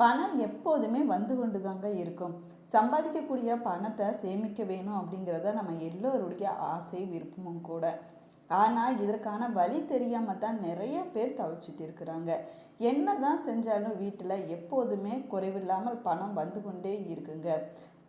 பணம் எப்போதுமே வந்து கொண்டு தாங்க இருக்கும். சம்பாதிக்கக்கூடிய பணத்தை சேமிக்க வேணும் அப்படிங்கிறத நம்ம எல்லோருடைய ஆசை விருப்பமும் கூட. ஆனால் இதற்கான வழி தெரியாமல் தான் நிறைய பேர் தவிச்சிட்டு இருக்கிறாங்க. என்ன தான் செஞ்சாலும் வீட்டில் எப்போதுமே குறைவில்லாமல் பணம் வந்து கொண்டே இருக்குங்க.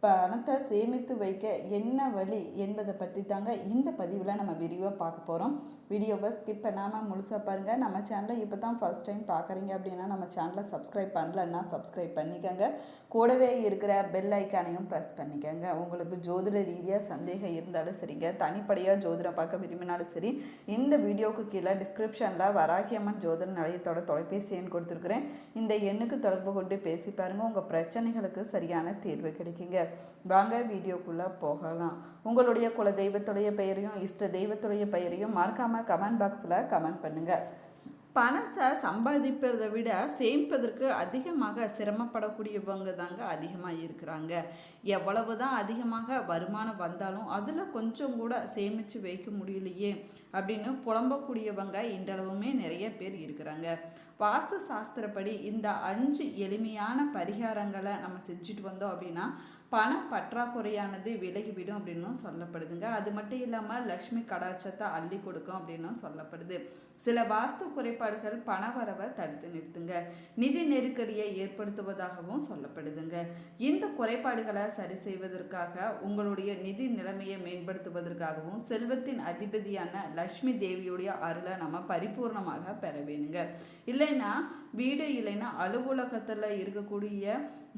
பணத்தை சேமித்து வைக்க என்ன வழி என்பதை பற்றி தாங்க இந்த பதிவில் நம்ம விரிவாக பார்க்க போகிறோம் வீடியோவை ஸ்கிப் பண்ணாமல் முழுசாக பாருங்கள் நம்ம சேனலை இப்போ தான் ஃபஸ்ட் டைம் பார்க்குறீங்க அப்படின்னா நம்ம சேனலை சப்ஸ்கிரைப் பண்ணலன்னா சப்ஸ்கிரைப் பண்ணிக்கோங்க. கூடவே இருக்கிற பெல் ஐக்கானையும் ப்ரெஸ் பண்ணிக்கோங்க. உங்களுக்கு ஜோதிட ரீதியாக சந்தேகம் இருந்தாலும் சரிங்க. தனிப்படையாக ஜோதிடம் பார்க்க விரும்பினாலும் சரி இந்த வீடியோவுக்கு கீழே டிஸ்கிரிப்ஷனில் வராகியம்மன் ஜோதிட நிலையத்தோட தொலைபேசி எண் கொடுத்துருக்குறேன். இந்த எண்ணுக்கு தொடர்பு கொண்டு பேசி பாருங்கள் உங்கள் பிரச்சனைகளுக்கு சரியான தீர்வு கிடைக்குங்க. வாங்க வீடியோக்குள்ளே போகலாம். உங்களுடைய குல தெய்வத்துடைய பெயரையும் இஷ்ட தெய்வத்துடைய பெயரையும் மறக்காமல் கமெண்ட் பாக்ஸில் கமெண்ட் பண்ணுங்கள் பணத்தை சம்பாதிப்பதை விட சேமிப்பதற்கு அதிகமாக சிரமப்படக்கூடியவங்க தாங்க அதிகமாக இருக்கிறாங்க. எவ்வளவு தான் அதிகமாக வருமானம் வந்தாலும் அதில் கொஞ்சம் கூட சேமித்து வைக்க முடியலையே அப்படின்னு புலம்பக்கூடியவங்க இன்றளவுமே நிறைய பேர் இருக்கிறாங்க. வாஸ்து சாஸ்திரப்படி இந்த அஞ்சு எளிமையான பரிகாரங்களை நம்ம செஞ்சுட்டு வந்தோம் அப்படின்னா பண பற்றாக்குறையானது விலகிவிடும் அப்படின்னும் சொல்லப்படுதுங்க. அது மட்டும் இல்லாமல் லக்ஷ்மி கடாட்சத்தை அள்ளி கொடுக்கும் அப்படின்னும் சொல்லப்படுது. சில வாஸ்து குறைபாடுகள் பண வரவை தடுத்து நிறுத்துங்க. நிதி நெருக்கடியை ஏற்படுத்துவதாகவும் சொல்லப்படுதுங்க. இந்த குறைபாடுகளை சரி செய்வதற்காக உங்களுடைய நிதி நிலைமையை மேம்படுத்துவதற்காகவும் செல்வத்தின் அதிபதியான லக்ஷ்மி தேவியுடைய அருளை நம்ம பரிபூர்ணமாக பெற வேணுங்க. இல்லைன்னா வீடு இல்லைன்னா அலுவலகத்தில் இருக்கக்கூடிய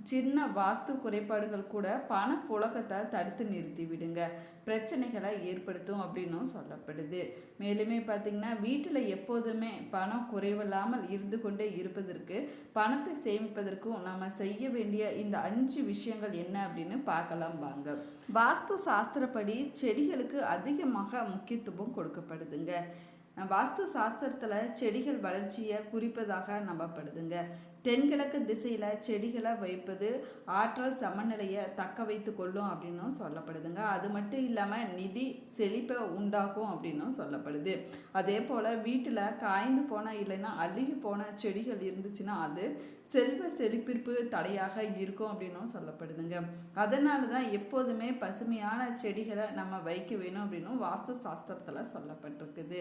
சின்ன வாஸ்து குறைபாடுகள் கூட பண புழக்கத்தை தடுத்து நிறுத்தி விடுங்க. பிரச்சனைகளை ஏற்படுத்தும் அப்படின்னும் சொல்லப்படுது. மேலுமே பார்த்திங்கன்னா வீட்டில் எப்போதுமே பணம் குறைவில்லாமல் இருந்து கொண்டே இருப்பதற்கு பணத்தை சேமிப்பதற்கும் நம்ம செய்ய வேண்டிய இந்த அஞ்சு விஷயங்கள் என்ன அப்படின்னு பார்க்கலாம் வாங்க. வாஸ்து சாஸ்திரப்படி செடிகளுக்கு அதிகமாக முக்கியத்துவம் கொடுக்கப்படுதுங்க. வாஸ்து சாஸ்திரத்தில் செடிகள் வளர்ச்சியை குறிப்பதாக நம்பப்படுதுங்க. தென்கிழக்கு திசையில் செடிகளை வைப்பது ஆற்றல் சமநிலையை தக்க வைத்து கொள்ளும் அப்படின்னும் சொல்லப்படுதுங்க. அது மட்டும் இல்லாமல் நிதி செழிப்பை உண்டாக்கும் அப்படின்னும் சொல்லப்படுது. அதே போல் வீட்டில் காய்ந்து போன இல்லைன்னா அழுகி போன செடிகள் இருந்துச்சுன்னா அது செல்வ செழிப்பிற்கு தடையாக இருக்கும் அப்படின்னும் சொல்லப்படுதுங்க. அதனால தான் எப்போதுமே பசுமையான செடிகளை நம்ம வைக்க வேணும் அப்படின்னும் வாஸ்து சாஸ்திரத்தில் சொல்லப்பட்டிருக்குது.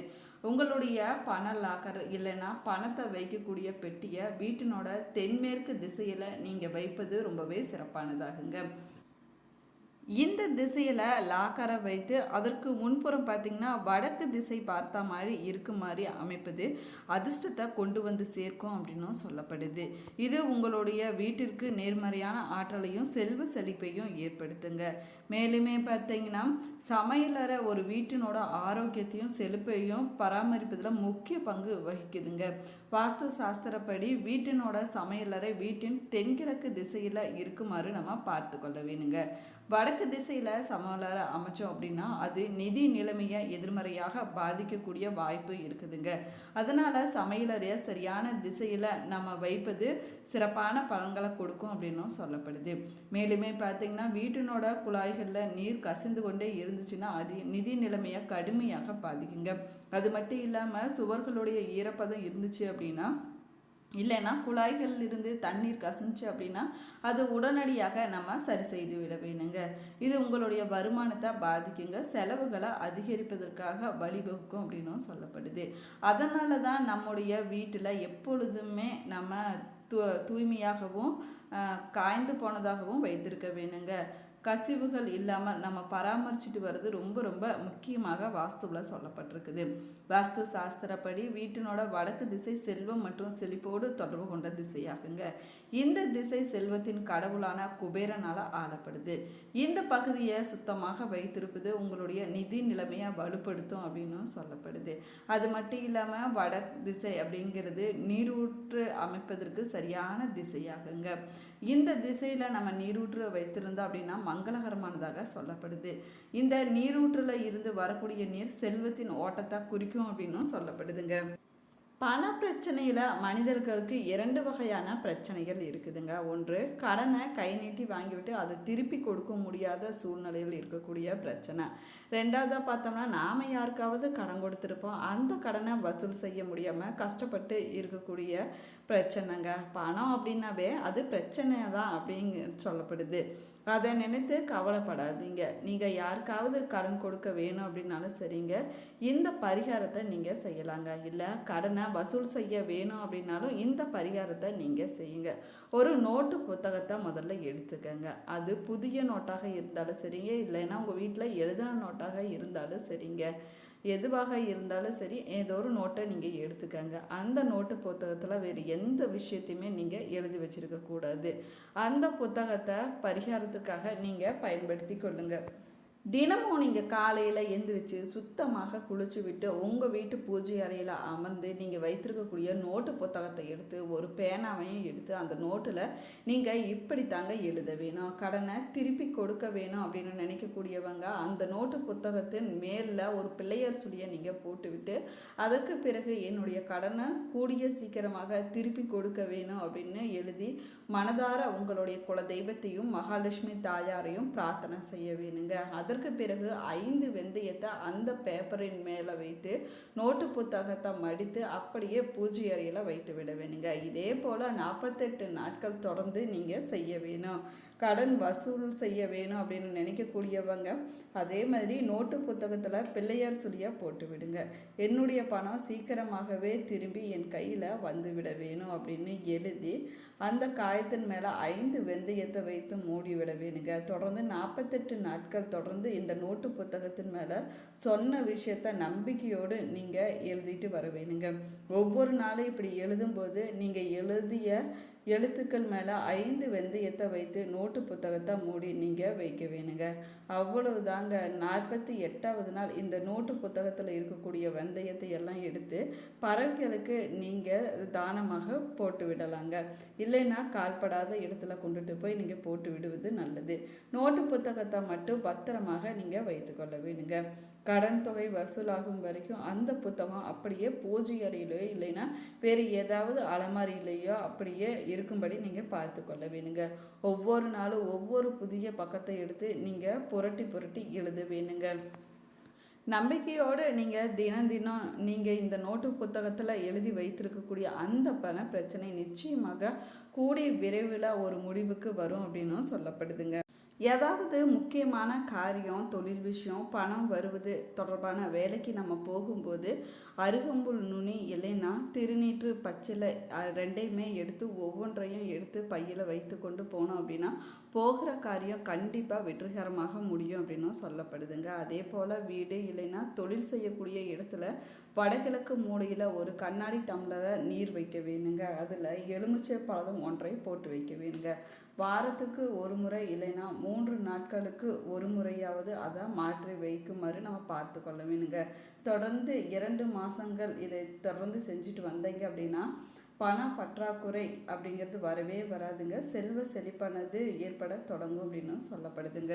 உங்களுடைய பண லாக்கர் இல்லைன்னா பணத்தை வைக்கக்கூடிய பெட்டியை வீட்டினோட தென்மேற்கு திசையில் நீங்கள் வைப்பது ரொம்பவே சிறப்பானதாகுங்க. இந்த திசையில் லாக்கரை வைத்து அதற்கு முன்புறம் பார்த்திங்கன்னா வடக்கு திசை பார்த்த மாதிரி இருக்க மாதிரி அமைப்பது. அதிர்ஷ்டத்தை கொண்டு வந்து சேர்க்கும் அப்படின்னும் சொல்லப்படுது. இது உங்களுடைய வீட்டிற்கு நேர்மறையான ஆற்றலையும் செல்வ செழிப்பையும் ஏற்படுத்துங்க. மேலுமே பார்த்தீங்கன்னா சமையலறை ஒரு வீட்டினோட ஆரோக்கியத்தையும் செழிப்பையும் பராமரிப்பதில் முக்கிய பங்கு வகிக்குதுங்க. வாஸ்து சாஸ்திரப்படி வீட்டினோட சமையலறை வீட்டின் தென்கிழக்கு திசையில் இருக்குமாறு நம்ம பார்த்து கொள்ள வேணுங்க. வடக்கு திசையில் சமையலறை அமைச்சோம் அப்படின்னா அது நிதி நிலைமையை எதிர்மறையாக பாதிக்கக்கூடிய வாய்ப்பு இருக்குதுங்க. அதனால் சமையலறையை சரியான திசையில் நம்ம வைப்பது சிறப்பான பலன்களை கொடுக்கும் அப்படின்னும் சொல்லப்படுது. மேலுமே பார்த்திங்கன்னா வீட்டினோட குழாய்களில் நீர் கசிந்து கொண்டே இருந்துச்சுன்னா அது நிதி நிலைமையை கடுமையாக பாதிக்குங்க. அது மட்டும் இல்லாமல் சுவர்களுடைய ஈரப்பதம் இருந்துச்சு அப்படின்னா இல்லைன்னா குழாய்களில் இருந்து தண்ணீர் கசிஞ்சு அப்படின்னா அது உடனடியாக நம்ம சரி செய்து விட வேணுங்க. இது உங்களுடைய வருமானத்தை பாதிக்குங்க. செலவுகளை அதிகரிப்பதற்காக வழிவகுக்கும் அப்படின்னும் சொல்லப்படுது. அதனால தான் நம்முடைய வீட்டில் எப்பொழுதுமே நம்ம தூ தூய்மையாகவும் காய்ந்து போனதாகவும் வைத்திருக்க வேணுங்க. கசிவுகள் இல்லாமல் நம்ம பராமரிச்சுட்டு வர்றது ரொம்ப ரொம்ப முக்கியமாக வாஸ்துவில் சொல்லப்பட்டிருக்குது. வாஸ்து சாஸ்திரப்படி வீட்டினோட வடக்கு திசை செல்வம் மற்றும் செழிப்போடு தொடர்பு கொண்ட திசையாகுங்க. இந்த திசை செல்வத்தின் கடவுளான குபேரனால் ஆளப்படுது. இந்த பகுதியை சுத்தமாக வைத்திருப்பது உங்களுடைய நிதி நிலைமையை வலுப்படுத்தும் அப்படின்னு சொல்லப்படுது. அது மட்டும் இல்லாமல் வட திசை அப்படிங்கிறது நீரூற்று அமைப்பதற்கு சரியான திசையாகுங்க. இந்த திசையில் நம்ம நீரூற்று வைத்திருந்தோம் அப்படின்னா மங்களகரமானதாக சொல்லப்படுது. இந்த நீரூற்றில் இருந்து வரக்கூடிய நீர் செல்வத்தின் ஓட்டத்தை குறிக்கும் அப்படின்னும் சொல்லப்படுதுங்க. பண பிரச்சனையில் மனிதர்களுக்கு இரண்டு வகையான பிரச்சனைகள் இருக்குதுங்க. ஒன்று கடனை கை நீட்டி வாங்கிவிட்டு அதை திருப்பி கொடுக்க முடியாத சூழ்நிலையில் இருக்கக்கூடிய பிரச்சனை. ரெண்டாவதாக பார்த்தோம்னா நாம் யாருக்காவது கடன் கொடுத்துருப்போம். அந்த கடனை வசூல் செய்ய முடியாமல் கஷ்டப்பட்டு இருக்கக்கூடிய பிரச்சனைங்க. பணம் அப்படின்னாவே அது பிரச்சனை தான் அப்படிங்க சொல்லப்படுது. அதை நினைத்து கவலைப்படாதீங்க. நீங்கள் யாருக்காவது கடன் கொடுக்க வேணும் அப்படின்னாலும் சரிங்க. இந்த பரிகாரத்தை நீங்கள் செய்யலாங்க. இல்லை கடனை வசூல் செய்ய வேணும் அப்படின்னாலும் இந்த பரிகாரத்தை நீங்கள் செய்யுங்க. ஒரு நோட்டு புத்தகத்தை முதல்ல எடுத்துக்கங்க. அது புதிய நோட்டாக இருந்தாலும் சரிங்க. இல்லைன்னா உங்கள் வீட்டில் எழுதின நோட்டாக இருந்தாலும் சரிங்க. எதுவாக இருந்தாலும் சரி ஏதோ ஒரு நோட்டை நீங்கள் எடுத்துக்கங்க. அந்த நோட்டு புத்தகத்தில் வேறு எந்த விஷயத்தையுமே நீங்கள் எழுதி வச்சிருக்க கூடாது. அந்த புத்தகத்தை பரிகாரத்துக்காக நீங்கள் பயன்படுத்தி கொள்ளுங்கள் தினமும் நீங்கள் காலையில் எந்திரிச்சு சுத்தமாக குளிச்சு விட்டு உங்கள் வீட்டு பூஜை அறையில் அமர்ந்து நீங்கள் வைத்திருக்கக்கூடிய நோட்டு புத்தகத்தை எடுத்து ஒரு பேனாவையும் எடுத்து அந்த நோட்டில் நீங்கள் இப்படி தாங்க எழுத வேணும். கடனை திருப்பி கொடுக்க வேணும் அப்படின்னு நினைக்கக்கூடியவங்க அந்த நோட்டு புத்தகத்தின் மேலில் ஒரு பிள்ளையார் சுழியை நீங்கள் போட்டுவிட்டு அதற்கு பிறகு என்னுடைய கடனை கூடிய சீக்கிரமாக திருப்பி கொடுக்க வேணும் அப்படின்னு எழுதி மனதார உங்களுடைய குல தெய்வத்தையும் மகாலட்சுமி தாயாரையும் பிரார்த்தனை செய்ய வேணுங்க. அது அதற்கு பிறகு ஐந்து வெந்தயத்தை அந்த பேப்பரின் மேலே வைத்து நோட்டு புத்தகத்தை மடித்து அப்படியே பூஜை அறையில் வைத்து விட வேணுங்க. இதே போல் நாற்பத்தெட்டு நாட்கள் தொடர்ந்து நீங்கள் செய்ய வேணும். கடன் வசூல் செய்ய வேணும் அப்படின்னு நினைக்கக்கூடியவங்க அதே மாதிரி நோட்டு புத்தகத்தில் பிள்ளையார் சுழியாக போட்டு விடுங்க. என்னுடைய பணம் சீக்கிரமாகவே திரும்பி என் கையில் வந்து விட வேணும் அப்படின்னு எழுதி அந்த காயத்தின் மேலே ஐந்து வெந்தயத்தை வைத்து மூடி விட வேணுங்க. தொடர்ந்து நாற்பத்தெட்டு நாட்கள் தொடர்ந்து இந்த நோட்டு புத்தகத்தின் மேலே சொன்ன விஷயத்த நம்பிக்கையோடு நீங்கள் எழுதிட்டு வர வேணுங்க. ஒவ்வொரு நாளும் இப்படி எழுதும்போது நீங்கள் எழுதிய எழுத்துக்கள் மேலே ஐந்து வெந்தயத்தை வைத்து நோட்டு புத்தகத்தை மூடி நீங்கள் வைக்க வேணுங்க. அவ்வளவு தாங்க நாற்பத்தி எட்டாவது நாள் இந்த நோட்டு புத்தகத்தில் இருக்கக்கூடிய வெந்தயத்தை எல்லாம் எடுத்து பறவைகளுக்கு நீங்கள் தானமாக போட்டு விடலாங்க. இல்லைன்னா கால்படாத இடத்துல கொண்டுட்டு போய் நீங்கள் போட்டு விடுவது நல்லது. நோட்டு புத்தகத்தை மட்டும் பத்திரமாக நீங்கள் வைத்துக்கொள்ள வேணுங்க. கடன் தொகை வசூலாகும் வரைக்கும் அந்த புத்தகம் அப்படியே பூஜை அறையிலையோ இல்லைன்னா வேறு ஏதாவது அலமாரியிலையோ அப்படியே இருக்கும்படி நீங்கள் பார்த்து கொள்ள வேணுங்க. ஒவ்வொரு நாளும் ஒவ்வொரு புதிய பக்கத்தை எடுத்து நீங்கள் புரட்டி புரட்டி எழுத வேணுங்க. நம்பிக்கையோடு நீங்கள் தினம் தினம் நீங்கள் இந்த நோட்டு புத்தகத்தில் எழுதி வைத்திருக்கக்கூடிய அந்த பண பிரச்சனை நிச்சயமாக கூடிய விரைவில் ஒரு முடிவுக்கு வரும் அப்படின்னும் சொல்லப்படுதுங்க. ஏதாவது முக்கியமான காரியம் தொழில் விஷயம் பணம் வருவது தொடர்பான வேலைக்கு நம்ம போகும்போது அருகம்புல் நுனி இல்லைன்னா திருநீற்று பச்சிலை ரெண்டையுமே எடுத்து ஒவ்வொன்றையும் எடுத்து பையில் வைத்து கொண்டு போனோம் அப்படின்னா போகிற காரியம் கண்டிப்பாக வெற்றிகரமாக முடியும் அப்படின்னும் சொல்லப்படுதுங்க. அதே போல் வீடு இல்லைன்னா தொழில் செய்யக்கூடிய இடத்துல வடகிழக்கு மூலையில் ஒரு கண்ணாடி டம்ளரை நீர் வைக்க வேணுங்க. அதில் எலுமிச்சை பழம் ஒன்றை போட்டு வைக்க வேணுங்க. வாரத்துக்கு ஒரு முறை இல்லைன்னா மூன்று நாட்களுக்கு ஒரு முறையாவது அதை மாற்றி வைக்குமாறு நம்ம பார்த்து கொள்ள வேணுங்க தொடர்ந்து இரண்டு மாதங்கள் இதை தொடர்ந்து செஞ்சுட்டு வந்தீங்க அப்படின்னா பண பற்றாக்குறை அப்படிங்கிறது வரவே வராதுங்க. செல்வ செழிப்பானது ஏற்பட தொடங்கும் அப்படின்னு சொல்லப்படுதுங்க.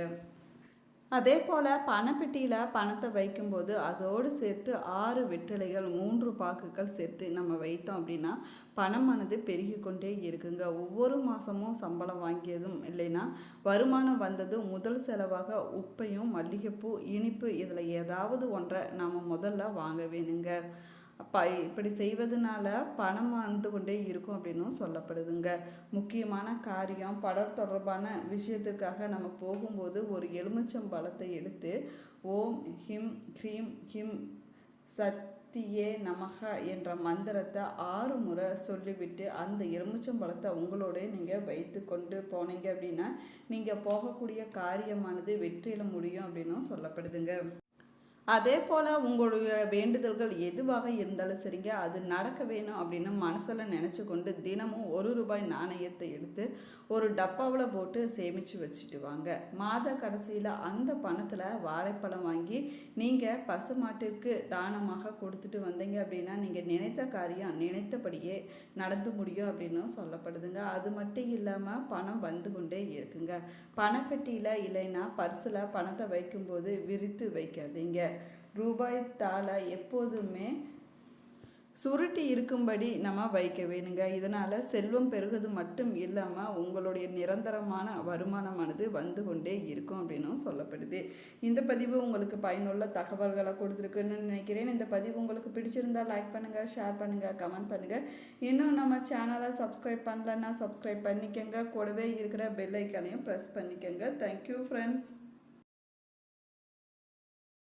அதே போல் பணப்பெட்டியில் பணத்தை வைக்கும்போது அதோடு சேர்த்து ஆறு வெற்றிலைகள் மூன்று பாக்குகள் சேர்த்து நம்ம வைத்தோம் அப்படின்னா பணமானது பெருகி கொண்டே இருக்குங்க. ஒவ்வொரு மாதமும் சம்பளம் வாங்கியதும் இல்லைன்னா வருமானம் வந்ததும் முதல் செலவாக உப்பையும் மல்லிகைப்பூ இனிப்பு இதில் ஏதாவது ஒன்றை நாம் முதல்ல வாங்க வேணுங்க. அப்போ இப்படி செய்வதனால பணம் வந்து கொண்டே இருக்கும் அப்படின்னும் சொல்லப்படுதுங்க. முக்கியமான காரியம் படம் தொடர்பான விஷயத்துக்காக நம்ம போகும்போது ஒரு எலுமிச்சம் பழத்தை எடுத்து ஓம் ஹிம் ஹ்ரீம் ஹிம் சத் சக்தியே நமக என்ற மந்திரத்தை ஆறு முறை சொல்லிவிட்டு அந்த எலுமிச்சம்பழத்தை உங்களோடய நீங்கள் வைத்து கொண்டு போனீங்க அப்படின்னா நீங்கள் போகக்கூடிய காரியமானது வெற்றியில் முடியும் அப்படின்னும் சொல்லப்படுதுங்க. அதே போல் உங்களுடைய வேண்டுதல்கள் எதுவாக இருந்தாலும் சரிங்க அது நடக்க வேணும் அப்படின்னு மனசில் நினச்சி கொண்டு தினமும் ஒரு ரூபாய் நாணயத்தை எடுத்து ஒரு டப்பாவில் போட்டு சேமித்து வச்சுட்டு வாங்க. மாத கடைசியில் அந்த பணத்தில் வாழைப்பழம் வாங்கி நீங்கள் பசுமாட்டிற்கு தானமாக கொடுத்துட்டு வந்தீங்க அப்படின்னா நீங்கள் நினைத்த காரியம் நினைத்தபடியே நடந்து முடியும் அப்படின்னும் சொல்லப்படுதுங்க. அது மட்டும் இல்லாமல் பணம் வந்து கொண்டே இருக்குங்க. பணப்பெட்டியில் இல்லைன்னா பர்ஸில் பணத்தை வைக்கும்போது விரித்து வைக்காதீங்க. ரூபாய் தாளை எப்போதுமே சுருட்டி இருக்கும்படி நம்ம வைக்க வேணுங்க. இதனால் செல்வம் பெருகுது மட்டும் இல்லாமல் உங்களுடைய நிரந்தரமான வருமானமானது வந்து கொண்டே இருக்கும் அப்படின்னும் சொல்லப்படுது. இந்த பதிவு உங்களுக்கு பயனுள்ள தகவல்களை கொடுத்துருக்குன்னு நினைக்கிறேன். இந்த பதிவு உங்களுக்கு பிடிச்சிருந்தா லைக் பண்ணுங்கள் ஷேர் பண்ணுங்கள் கமெண்ட் பண்ணுங்கள் இன்னும் நம்ம சேனலை சப்ஸ்கிரைப் பண்ணலன்னா சப்ஸ்கிரைப் பண்ணிக்கோங்க. கூடவே இருக்கிற பெல் ஐக்கானையும் ப்ரெஸ் பண்ணிக்கோங்க. Thank you friends